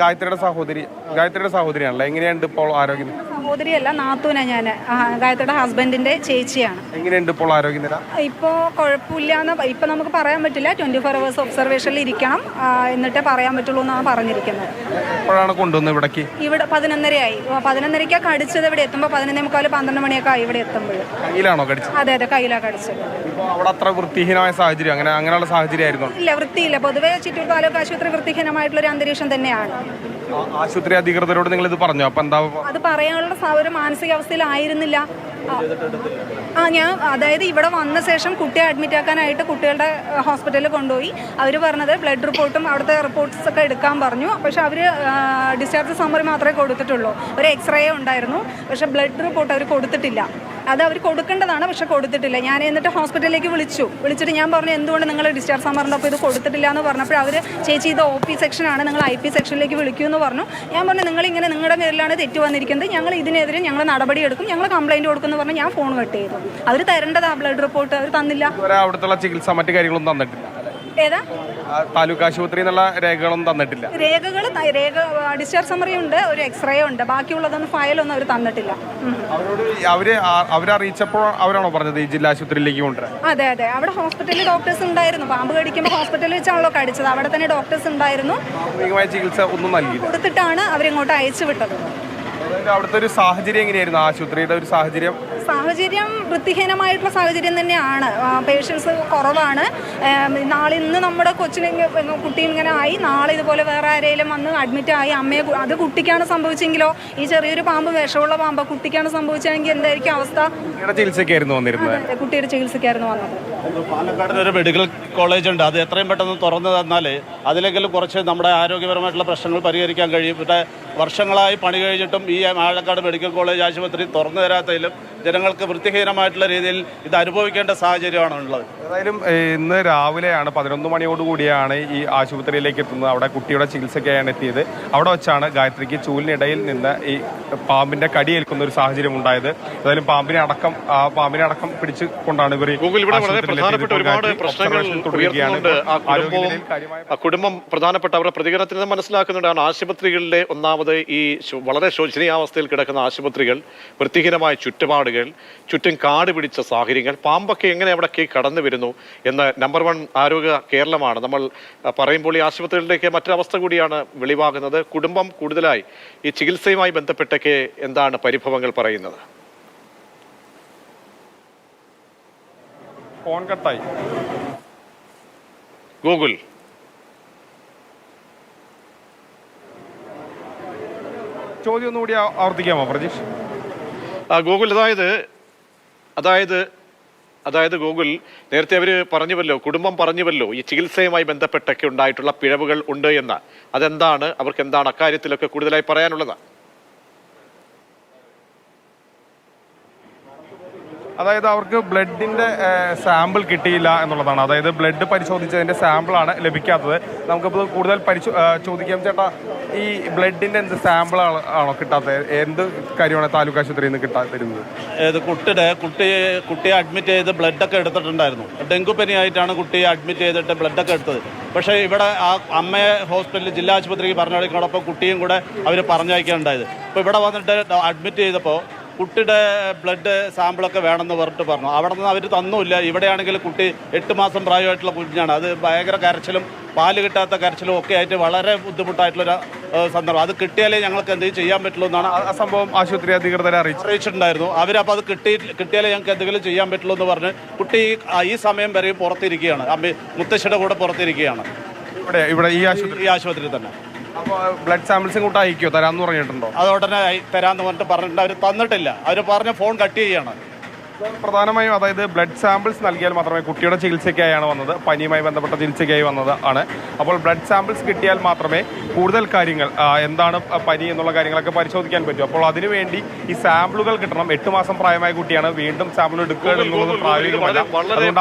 ഗായത്രിയുടെ സഹോദരി ഗായത്രിയുടെ സഹോദരിയാണല്ലോ? എങ്ങനെയുണ്ട് ഇപ്പോൾ ആരോഗ്യം? സഹോദരിയല്ല നാത്തൂന ഞാൻ ഗായത്രിയുടെ ഹസ്ബൻഡിന്റെ ചേച്ചിയാണ്. എങ്ങനെയുണ്ട് ഇപ്പോൾ ആരോഗ്യനില ഇപ്പോൾ കുഴപ്പമില്ല എന്ന് ഇപ്പം നമുക്ക് പറയാൻ പറ്റില്ല. ട്വന്റി ഫോർ അവേഴ്സ് ഒബ്സർവേഷനിൽ ഇരിക്കണം. എന്നിട്ടേ പറയാൻ പറ്റുള്ളൂ എന്നാണ് പറഞ്ഞിരിക്കുന്നത്. എപ്പോഴാണ് കൊണ്ടുവന്നത് ഇവിടേക്ക്? ഇവിടെ പതിനൊന്നരയായി. പതിനൊന്നരയ്ക്കാണ് കടിച്ചത് ഇവിടെ എത്തുമ്പോൾ പതിനൊന്നേ മുക്കാൽ പന്ത്രണ്ട് മണിയൊക്കെ ആയി ഇവിടെ എത്തുമ്പോൾ കയ്യിലാണോ കടിച്ചത്? അതെ അതെ കയ്യിലാണ് കടിച്ചത്. അവിടെ അത്ര വൃത്തിഹീനമായ സാഹചര്യം അങ്ങനെ അങ്ങനെയുള്ള സാഹചര്യമായിരുന്നു? ഇല്ല വൃത്തിയില്ല. പൊതുവേ ചിറ്റൂർ താലൂക്ക് ആശുപത്രി വൃത്തിഹീനമായിട്ടുള്ള ഒരു അന്തരീക്ഷം തന്നെയാണ്. ആശുപത്രി അധികൃതരോട് നിങ്ങൾ ഇത് പറഞ്ഞു? അപ്പൊ എന്താ അത് പറയാനുള്ള ഒരു മാനസികാവസ്ഥയിലായിരുന്നില്ല. ആ ഞാൻ അതായത് ഇവിടെ വന്ന ശേഷം കുട്ടിയെ അഡ്മിറ്റ് ആക്കാനായിട്ട് കുട്ടികളുടെ ഹോസ്പിറ്റലിൽ കൊണ്ടുപോയി. അവർ പറഞ്ഞത് ബ്ലഡ് റിപ്പോർട്ടും അവിടുത്തെ റിപ്പോർട്ട്സ് ഒക്കെ എടുക്കാൻ പറഞ്ഞു. പക്ഷെ അവർ ഡിസ്ചാർജ് സമ്മറി മാത്രമേ കൊടുത്തിട്ടുള്ളൂ. ഒരു എക്സ്റേ ഉണ്ടായിരുന്നു. പക്ഷെ ബ്ലഡ് റിപ്പോർട്ട് അവർ കൊടുത്തിട്ടില്ല. അത് അവർ കൊടുക്കേണ്ടതാണ് പക്ഷെ കൊടുത്തിട്ടില്ല. ഞാൻ എന്നിട്ട് ഹോസ്പിറ്റലിലേക്ക് വിളിച്ചു. വിളിച്ചിട്ട് ഞാൻ പറഞ്ഞു എന്തുകൊണ്ട് നിങ്ങൾ ഡിസ്ചാർജ് സമ്മറിന്റെ ഒപ്പം ഇത് കൊടുത്തിട്ടില്ല? എന്ന് പറഞ്ഞപ്പോൾ അവർ ചേച്ചി ഇത് ഒ പി സെക്ഷനാണ് നിങ്ങൾ ഐ പി സെക്ഷനിലേക്ക് വിളിക്കൂ എന്ന് പറഞ്ഞു. ഞാൻ പറഞ്ഞു നിങ്ങൾ ഇങ്ങനെ നിങ്ങളുടെ പേരിലാണ് തെറ്റ് വന്നിരിക്കുന്നത്. ഞങ്ങൾ ഇതിനെതിരെ ഞങ്ങൾ നടപടി എടുക്കും. ഞങ്ങൾ കംപ്ലൈന്റ് കൊടുക്കും എന്ന് പറഞ്ഞ് ഞാൻ ഫോൺ കട്ട് ചെയ്തു. അവർ തരേണ്ടതാ ബ്ലഡ് റിപ്പോർട്ട് അവർ തന്നില്ല. അവിടുത്തെ ചികിത്സ മറ്റു കാര്യങ്ങളൊന്നും തന്നിട്ടില്ല. താലൂക്ക് ആശുപത്രി എന്നുള്ള രേഖകളൊന്നും തന്നിട്ടില്ല. രേഖകൾ രേഖ ഡിസ്ചാർജ് സമറി ഉണ്ട് ഒരു എക്സ്റേ ഉണ്ട്. ബാക്കിയുള്ളതൊന്നും ഫയലൊന്നും അവർ തന്നിട്ടില്ല. അവരോട് അവർ അവരറിയിച്ചപ്പോൾ അവരാണോ പറഞ്ഞത് ഈ ജില്ലാ ആശുപത്രിയിലേക്ക് കൊണ്ടുവരാൻ? അതെ അതെ. അവിടെ ഹോസ്പിറ്റലിൽ ഡോക്ടേഴ്സ് ഉണ്ടായിരുന്നു. പാമ്പ് കടിക്കുമ്പോൾ ഹോസ്പിറ്റലിൽ വെച്ചാണല്ലോ കടിച്ചത്. അവിടെ തന്നെ ഡോക്ടേഴ്സ് ഉണ്ടായിരുന്നു. പ്രാഥമികമായ ചികിത്സ ഒന്നും നൽകിയില്ല. കൊടുത്തിട്ടാണ് അവരിങ്ങോട്ട് അയച്ചു വിട്ടത്. അതായത് അവിടുത്തെ ഒരു സാഹചര്യം എങ്ങനെയായിരുന്നു? ആശുപത്രിയുടെ ഒരു സാഹചര്യം സാഹചര്യം വൃത്തിഹീനമായിട്ടുള്ള സാഹചര്യം തന്നെയാണ്. പേഷ്യൻസ് കുറവാണ്. നാളെ ഇന്ന് നമ്മുടെ കൊച്ചിനെ കുട്ടിയും ഇങ്ങനെ ആയി. നാളെ ഇതുപോലെ വേറെ ആരെങ്കിലും വന്ന് അഡ്മിറ്റ് ആയി. അമ്മയെ അത് കുട്ടിക്കാണ് സംഭവിച്ചെങ്കിലോ ഈ ചെറിയൊരു പാമ്പ് വിഷമുള്ള പാമ്പ് കുട്ടിക്കാണ് സംഭവിച്ചതെങ്കിൽ എന്തായിരിക്കും അവസ്ഥ? ചികിത്സയ്ക്കായിരുന്നു വന്നിരുന്നത്. കുട്ടിയുടെ ചികിത്സയ്ക്കായിരുന്നു വന്നത്. പാലക്കാട് ഒരു മെഡിക്കൽ കോളേജ് ഉണ്ട്. അത് എത്രയും പെട്ടെന്ന് തുറന്നു തന്നാൽ അതിലെങ്കിലും കുറച്ച് നമ്മുടെ ആരോഗ്യപരമായിട്ടുള്ള പ്രശ്നങ്ങൾ പരിഹരിക്കാൻ കഴിയും. ഇവിടെ വർഷങ്ങളായി പണി കഴിഞ്ഞിട്ടും ഈ പാലക്കാട് മെഡിക്കൽ കോളേജ് ആശുപത്രി തുറന്നു തരാത്തതിലും ജനങ്ങൾക്ക് വൃത്തിഹീനമായിട്ടുള്ള രീതിയിൽ ഇത് അനുഭവിക്കേണ്ട സാഹചര്യമാണ് ഉള്ളത്. ഏതായാലും ഇന്ന് രാവിലെയാണ് പതിനൊന്ന് മണിയോടുകൂടിയാണ് ഈ ആശുപത്രിയിലേക്ക് എത്തുന്നത്. അവിടെ കുട്ടിയുടെ ചികിത്സയ്ക്കായാണ് എത്തിയത്. അവിടെ വെച്ചാണ് ഗായത്രിക്ക് ചൂലിനിടയിൽ നിന്ന് ഈ പാമ്പിന്റെ കടി ഏൽക്കുന്ന ഒരു സാഹചര്യം ഉണ്ടായത്. ഏതായാലും പാമ്പിനെ അടക്കം ആ പാമ്പിനെ അടക്കം പിടിച്ചു കൊണ്ടാണ് ഇവർ കുടുംബം പ്രധാനപ്പെട്ട അവരുടെ പ്രതികരണത്തിൽ നിന്ന് മനസ്സിലാക്കുന്നുണ്ടാണ്. ആശുപത്രികളിലെ ഒന്നാമത് ഈ വളരെ ശോചനീയാവസ്ഥയിൽ കിടക്കുന്ന ആശുപത്രികൾ വൃത്തിഹീനമായ ചുറ്റുപാടുകൾ ചുറ്റും കാട് പിടിച്ച സാഹചര്യങ്ങൾ. പാമ്പൊക്കെ എങ്ങനെ അവിടെ കടന്നു വരുന്നു എന്ന് നമ്പർ വൺ ആരോഗ്യ കേരളമാണ്. നമ്മൾ പറയുമ്പോൾ ഈ ആശുപത്രികളിലേക്ക് മറ്റൊരവസ്ഥ കൂടിയാണ് വെളിവാകുന്നത്. കുടുംബം കൂടുതലായി ഈ ചികിത്സയുമായി ബന്ധപ്പെട്ടൊക്കെ എന്താണ് പരിഭവങ്ങൾ പറയുന്നത്? ഫോൺ കട്ടായി. ഗൂഗിൾ. ചോദ്യം ഒന്നുകൂടി ആവർത്തിക്കാമോ പ്രജീഷ്? ഗൂഗിൾ അതായത് അതായത് അതായത് ഗൂഗിൾ നേരത്തെ അവർ പറഞ്ഞുവല്ലോ കുടുംബം പറഞ്ഞുവല്ലോ ഈ ചികിത്സയുമായി ബന്ധപ്പെട്ടൊക്കെ ഉണ്ടായിട്ടുള്ള പിഴവുകൾ ഉണ്ട് എന്ന്. അതെന്താണ്? അവർക്ക് എന്താണ് അക്കാര്യത്തിലൊക്കെ കൂടുതലായി പറയാനുള്ളത്? അതായത് അവർക്ക് ബ്ലഡിന്റെ സാമ്പിൾ കിട്ടിയില്ല എന്നുള്ളതാണ്. അതായത് ബ്ലഡ് പരിശോധിച്ചതിന്റെ സാമ്പിളാണ് ലഭിക്കാത്തത്. നമുക്കിപ്പോൾ കൂടുതൽ പരിശോ ചോദിക്കാം ചേട്ടാ ഈ ബ്ലഡിന്റെ എന്ത് സാമ്പിൾ ആണോ കിട്ടാത്തത് എന്ത് കാര്യമാണ് താലൂക്ക് ആശുപത്രിയിൽ നിന്ന് കിട്ടാ തരുന്നത്? ഏത് കുട്ടിയുടെ കുട്ടി കുട്ടിയെ അഡ്മിറ്റ് ചെയ്ത് ബ്ലഡൊക്കെ എടുത്തിട്ടുണ്ടായിരുന്നു. ഡെങ്കു ആയിട്ടാണ് കുട്ടിയെ അഡ്മിറ്റ് ചെയ്തിട്ട് ബ്ലഡൊക്കെ എടുത്തത്. പക്ഷേ ഇവിടെ ആ അമ്മയെ ഹോസ്പിറ്റലിൽ ജില്ലാ ആശുപത്രിക്ക് പറഞ്ഞയക്കോടൊപ്പം കുട്ടിയും കൂടെ അവർ പറഞ്ഞയക്കാനുണ്ടായത് അപ്പോൾ ഇവിടെ വന്നിട്ട് അഡ്മിറ്റ് ചെയ്തപ്പോൾ കുട്ടിയുടെ ബ്ലഡ് സാമ്പിളൊക്കെ വേണമെന്ന് പറഞ്ഞിട്ട് പറഞ്ഞു. അവിടെ നിന്ന് അവർ തന്നുമില്ല. ഇവിടെയാണെങ്കിൽ കുട്ടി എട്ട് മാസം പ്രായമായിട്ടുള്ള കുഞ്ഞാണ്. അത് ഭയങ്കര കരച്ചിലും പാൽ കിട്ടാത്ത കരച്ചിലും ഒക്കെ ആയിട്ട് വളരെ ബുദ്ധിമുട്ടായിട്ടുള്ളൊരു സന്ദർഭം. അത് കിട്ടിയാലേ ഞങ്ങൾക്ക് എന്തെങ്കിലും ചെയ്യാൻ പറ്റുള്ളൂ എന്നാണ് ആ- സംഭവം ആശുപത്രി അധികൃതരെ അറിയിച്ചു അറിയിച്ചിട്ടുണ്ടായിരുന്നു. അവരപ്പോൾ അത് കിട്ടി കിട്ടിയാലേ ഞങ്ങൾക്ക് എന്തെങ്കിലും ചെയ്യാൻ പറ്റുള്ളൂ എന്ന് പറഞ്ഞ് കുട്ടി ഈ- സമയം വരെയും പുറത്തിരിക്കുകയാണ്. അമ്മ മുത്തശ്ശിയുടെ കൂടെ പുറത്തിരിക്കുകയാണ്. ഇവിടെ ഇവിടെ ഈ ആശുപത്രി. ഈ ആശുപത്രിയിൽ തന്നെ. അപ്പോൾ ബ്ലഡ് സാമ്പിൾസും ഇങ്ങോട്ട് അയക്കോ തരാന്ന് പറഞ്ഞിട്ടുണ്ടോ? അത് ഉടനെ തരാന്ന് പറഞ്ഞിട്ട് പറഞ്ഞിട്ട് അവർ തന്നിട്ടില്ല. അവർ പറഞ്ഞ ഫോൺ കട്ട് ചെയ്യാണ്. പ്രധാനമായും അതായത് ബ്ലഡ് സാമ്പിൾസ് നൽകിയാൽ മാത്രമേ കുട്ടിയുടെ ചികിത്സയ്ക്കായാണ് വന്നത്. പനിയുമായി ബന്ധപ്പെട്ട ചികിത്സയ്ക്കായി വന്നത് ആണ്. അപ്പോൾ ബ്ലഡ് സാമ്പിൾസ് കിട്ടിയാൽ മാത്രമേ കൂടുതൽ കാര്യങ്ങൾ ആ, എന്താണ് പനി എന്നുള്ള കാര്യങ്ങളൊക്കെ പരിശോധിക്കാൻ പറ്റൂ. അപ്പോൾ അതിനുവേണ്ടി ഈ സാമ്പിളുകൾ കിട്ടണം. എട്ട് മാസം പ്രായമായ കുട്ടിയാണ് വീണ്ടും സാമ്പിൾ എടുക്കുക എന്നുള്ളത് പ്രായോഗികമല്ല. അതുകൊണ്ട്